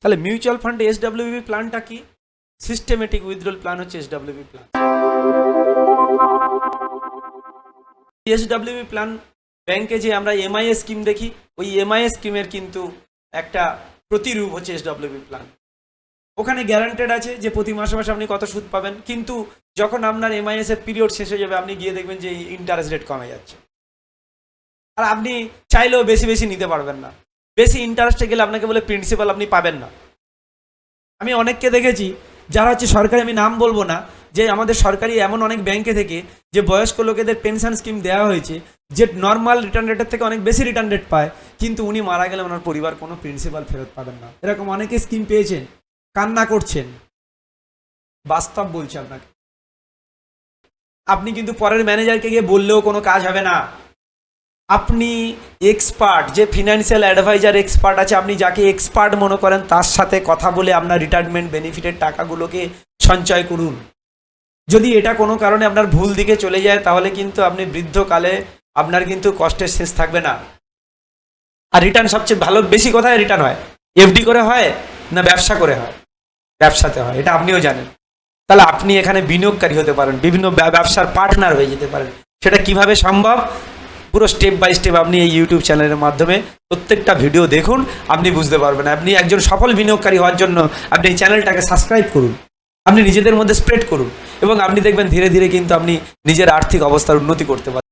তাহলে মিউচুয়াল ফান্ডে এসডব্লিউবি প্ল্যানটা কি? সিস্টেমেটিক উইথড্রল প্ল্যান হচ্ছে এসডব্লিউবি প্ল্যান এসডব্লিউবি প্ল্যান ব্যাংকে যে আমরা এমআইএ স্কিম দেখি, ওই এমআইএ স্কিমের কিন্তু একটা প্রতিরূপ হচ্ছে এসডব্লিউবি প্ল্যান ওখানে গ্যারান্টেড আছে যে প্রতি মাসে মাসে আপনি কত সুদ পাবেন, কিন্তু যখন আপনার এমআইএস এর পিরিয়ড শেষ হয়ে যাবে, আপনি গিয়ে দেখবেন যে ইন্টারেস্ট রেট কমে যাচ্ছে। আর আপনি চাইলেও বেশি বেশি নিতে পারবেন না। বেশি ইন্টারেস্টে গেলে আপনাকে বলে প্রিন্সিপাল আপনি পাবেন না। আমি অনেককে দেখেছি, যারা হচ্ছে সরকারি, আমি নাম বলব না, যে আমাদের সরকারি এমন অনেক ব্যাংকে থেকে, যে বয়স্ক লোকেদের পেনশন স্কিম দেওয়া হয়েছে, যে নর্মাল রিটার্ন রেটের থেকে অনেক বেশি রিটার্ন রেট পায়, কিন্তু উনি মারা গেলে ওনার পরিবার কোনো প্রিন্সিপাল ফেরত পাবেন না। এরকম অনেকে স্কিম পেয়েছেন, কান্না করছেন। বাস্তব বলছে আপনাকে। আপনি কিন্তু পরের ম্যানেজারকে গিয়ে বললেও কোনো কাজ হবে না। আপনি এক্সপার্ট যে ফিনান্সিয়াল অ্যাডভাইজার এক্সপার্ট আছে, আপনি যাকে এক্সপার্ট মনে করেন, তার সাথে কথা বলে আপনার রিটায়ারমেন্ট বেনিফিটের টাকাগুলোকে সঞ্চয় করুন। যদি এটা কোনো কারণে আপনার ভুল দিকে চলে যায়, তাহলে কিন্তু আপনি বৃদ্ধকালে আপনার কিন্তু কষ্টের শেষ থাকবে না। আর রিটার্ন সবচেয়ে ভালো, বেশি কোথায় রিটার্ন হয়? এফডি করে হয় না ব্যবসা করে হয়? ব্যবসাতে হয়, এটা আপনিও জানেন। তাহলে আপনি এখানে বিনিয়োগকারী হতে পারেন, বিভিন্ন ব্যবসার পার্টনার হয়ে যেতে পারেন। সেটা কীভাবে সম্ভব? পুরো স্টেপ বাই স্টেপ আপনি এই ইউটিউব চ্যানেলের মাধ্যমে প্রত্যেকটা ভিডিও দেখুন, আপনি বুঝতে পারবেন। আপনি একজন সফল বিনিয়োগকারী হওয়ার জন্য আপনি এই চ্যানেলটাকে সাবস্ক্রাইব করুন, আপনি নিজেদের মধ্যে স্প্রেড করুন এবং আপনি দেখবেন ধীরে ধীরে কিন্তু আপনি নিজের আর্থিক অবস্থার উন্নতি করতে পারবেন